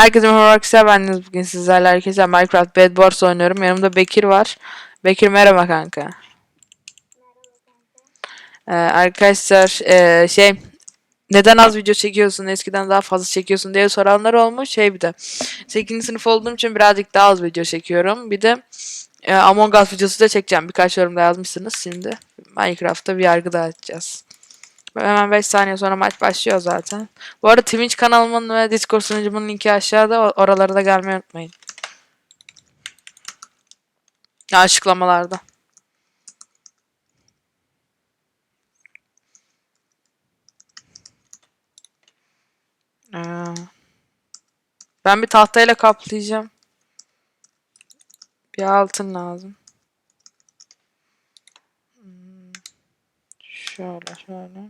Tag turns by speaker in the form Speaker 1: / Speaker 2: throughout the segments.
Speaker 1: Herkese merhaba arkadaşlar ben bugün sizlerle arkadaşlar Minecraft Bed Wars oynuyorum. Yanımda Bekir var. Bekir merhaba kanka. Ee, arkadaşlar ee, şey neden az video çekiyorsun eskiden daha fazla çekiyorsun diye soranlar olmuş. Şey bir de 8. sınıf olduğum için birazcık daha az video çekiyorum. Bir de ee, Among Us videosu da çekeceğim. Birkaç yorumda yazmışsınız şimdi. Minecraft'ta bir yargı dağıtacağız. Hemen 5 saniye sonra maç başlıyor zaten. Bu arada Twitch kanalımın ve Discord sunucumun linki aşağıda. Oralara da gelmeyi unutmayın. Açıklamalarda. Ee, ben bir tahtayla kaplayacağım. Bir altın lazım. Hmm, Şöyle şöyle.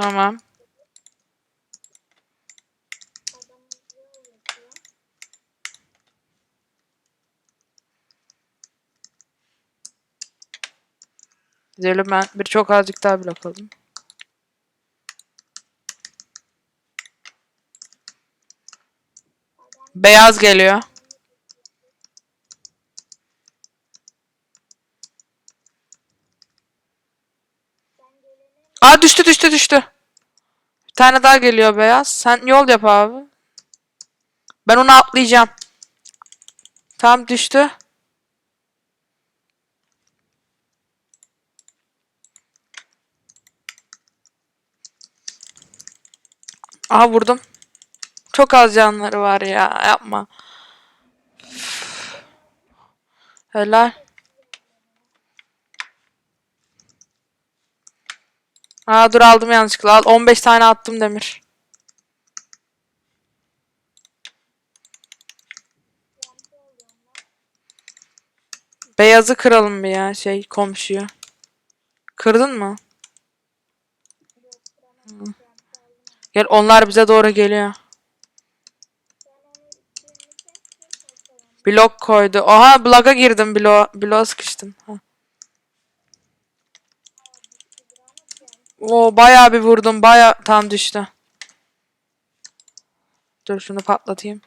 Speaker 1: Tamam. Gidelim ben bir çok azıcık daha blok alayım. Beyaz geliyor. Aa düştü düştü düştü. Bir tane daha geliyor beyaz. Sen yol yap abi. Ben onu atlayacağım. Tam düştü. Aha vurdum. Çok az canları var ya. Yapma. Helal. Aa dur aldım yanlışlıkla. Al 15 tane attım demir. Beyazı kıralım bir ya şey komşuyu. Kırdın mı? Gel onlar bize doğru geliyor. Blok koydu. Oha bloga girdim. Blo bloğa sıkıştım. Ha. Oo bayağı bir vurdum. Bayağı tam düştü. Dur şunu patlatayım.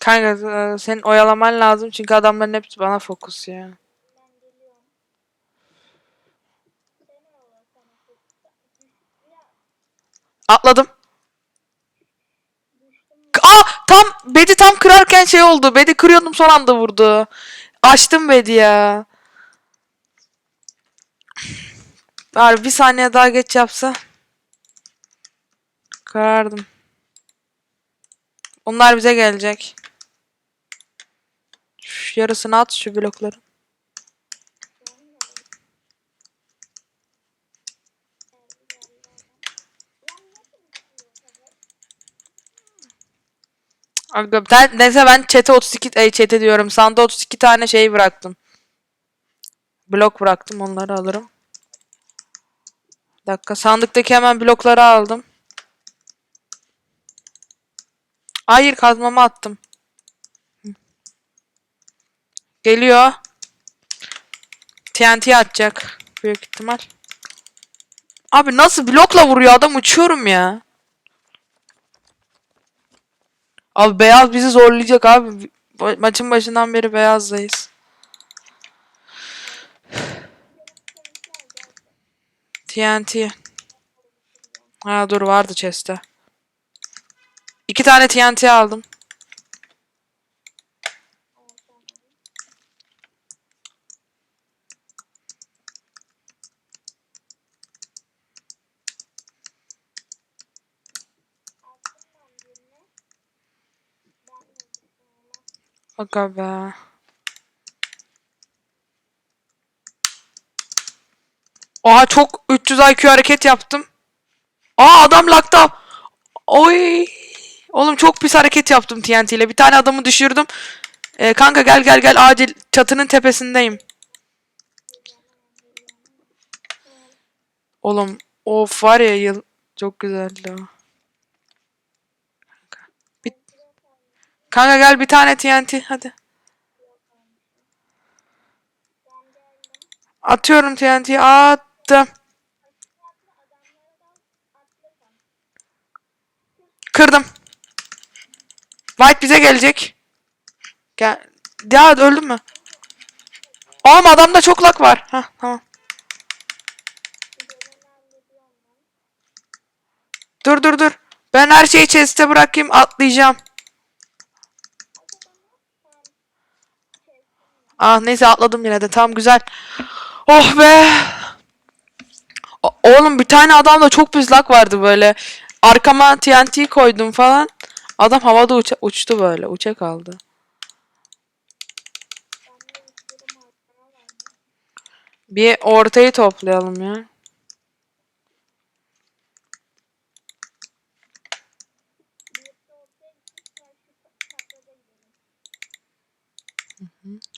Speaker 1: Kanka e, senin oyalaman lazım çünkü adamların hepsi bana fokus ya. Atladım. Aa tam bedi tam kırarken şey oldu. Bedi kırıyordum son anda vurdu. Açtım bedi ya. Bari bir saniye daha geç yapsa. Kırardım. Onlar bize gelecek. Şu yarısını at şu blokları. Aga, ben, neyse ben chat'e 32 ay chat'e diyorum. Sanda 32 tane şey bıraktım. Blok bıraktım onları alırım. Bir dakika sandıktaki hemen blokları aldım. Hayır kazmamı attım. Geliyor. TNT atacak. Büyük ihtimal. Abi nasıl blokla vuruyor adam uçuyorum ya. Abi beyaz bizi zorlayacak abi. Ma- Maçın başından beri beyazdayız. TNT. Ha dur vardı chest'te. İki tane TNT aldım. Aga be. Oha çok 300 IQ hareket yaptım. Aa adam lakta. Oy. Oğlum çok pis hareket yaptım TNT ile. Bir tane adamı düşürdüm. Ee, kanka gel gel gel acil çatının tepesindeyim. Oğlum of var ya yıl çok güzeldi o. Kanka. Bir... Kanka gel bir tane TNT hadi. Atıyorum TNT'yi attım. Kırdım. White bize gelecek. Gel. Ya öldün mü? Oğlum adamda çok lak var. Hah tamam. Dur dur dur. Ben her şeyi chest'e bırakayım atlayacağım. Ah neyse atladım yine de tam güzel. Oh be. Oğlum bir tane adamda çok lag vardı böyle. Arkama TNT koydum falan. Adam havada uça- uçtu böyle. Uça kaldı. Bir ortayı toplayalım ya.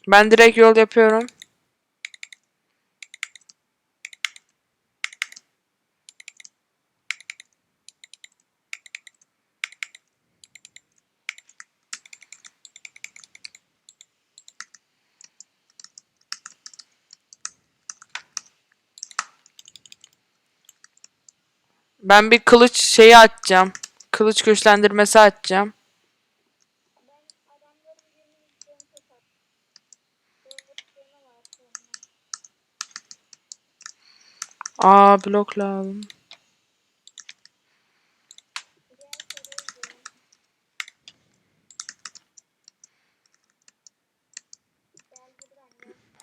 Speaker 1: Ben direkt yol yapıyorum. Ben bir kılıç şeyi açacağım. Kılıç güçlendirmesi açacağım. Aa blok lazım.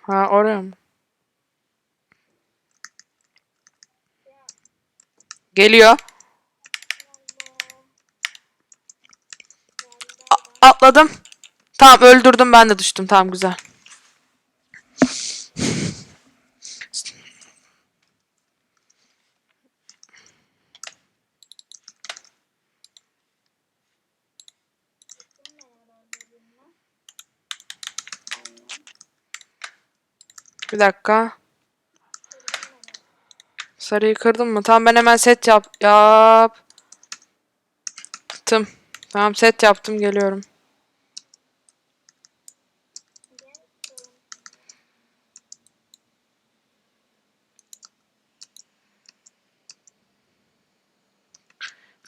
Speaker 1: Ha oraya mı? Geliyor. A- atladım. Tamam öldürdüm ben de düştüm. Tamam güzel. Bir dakika. Sarıyı kırdın mı? Tamam ben hemen set yap yap. Tım. Tamam set yaptım geliyorum.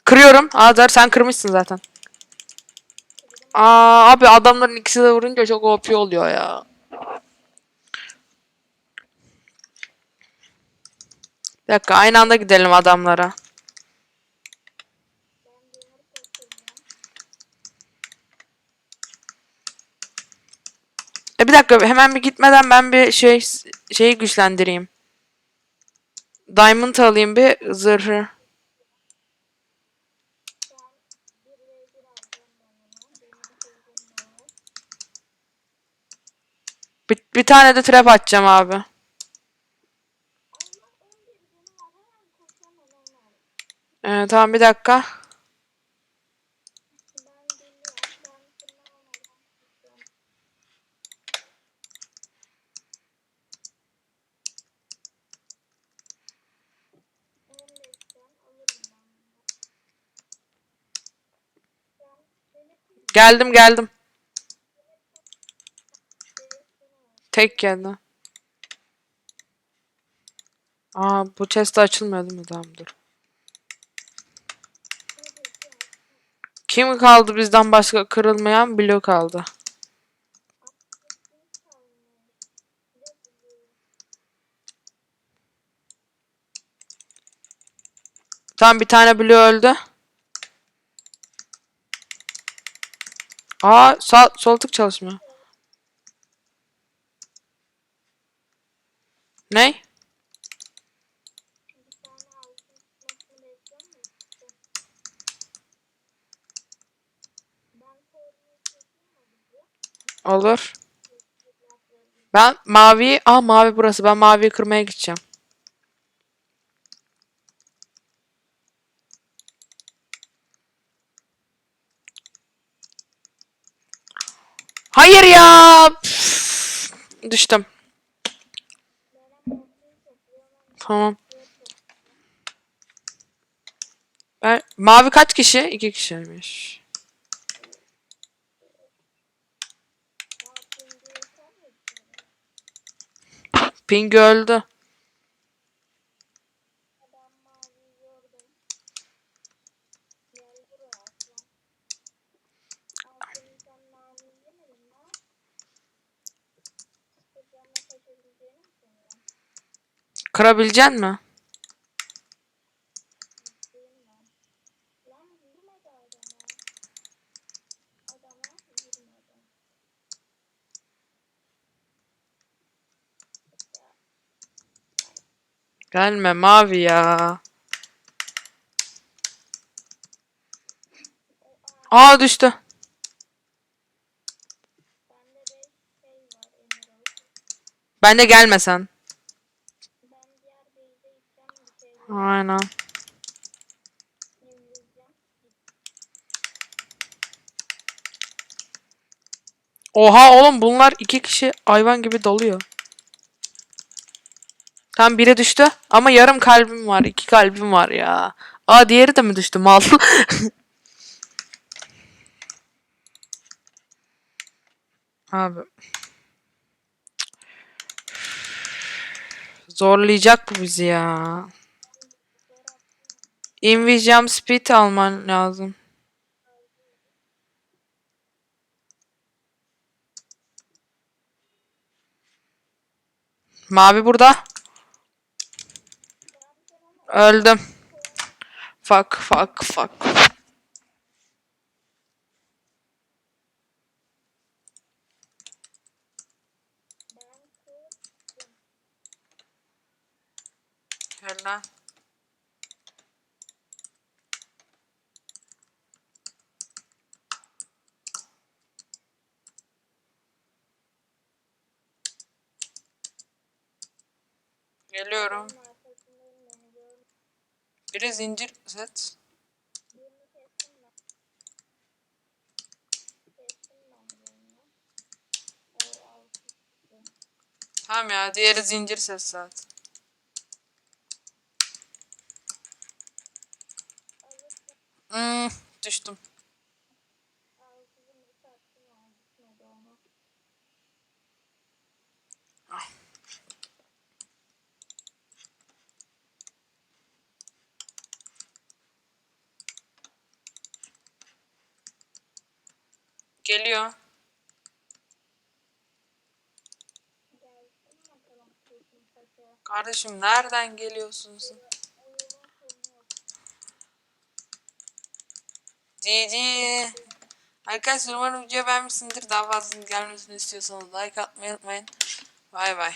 Speaker 1: Kırıyorum. Azar sen kırmışsın zaten. Aa abi adamların ikisi de vurunca çok OP oluyor ya. Bir dakika aynı anda gidelim adamlara. E bir dakika hemen bir gitmeden ben bir şey şeyi güçlendireyim. Diamond alayım bir zırhı. Bir, bir tane de trap atacağım abi. Ee, tamam bir dakika. Geldim geldim. Tek geldi. Aa bu chest açılmıyor değil mi? Tamam dur. Kim kaldı bizden başka kırılmayan blok kaldı. Tamam bir tane blue öldü. Aa sağ, sol tık çalışmıyor. Ne? Olur. Ben mavi, aa mavi burası. Ben maviyi kırmaya gideceğim. Hayır ya. Düştüm. Tamam. Ben, mavi kaç kişi? İki kişiymiş. Ping öldü. Kırabilecek mi? Gelme mavi ya. Aa düştü. Ben de gelmesen. Aynen. Oha oğlum bunlar iki kişi hayvan gibi doluyor. Tam biri düştü ama yarım kalbim var. iki kalbim var ya. Aa diğeri de mi düştü mal? Abi. Zorlayacak bu bizi ya. Invisium Speed alman lazım. Mavi burada. Öldüm. Fuck fuck fuck. Gel. Geliyorum. Biri zincir set. Tamam ya diğeri zincir set zaten. Hmm, düştüm. Geliyor. Kardeşim nereden geliyorsun sen? GG. Arkadaşlar umarım video beğenmişsindir. Daha fazla gelmesini istiyorsanız like atmayı unutmayın. Bay bay.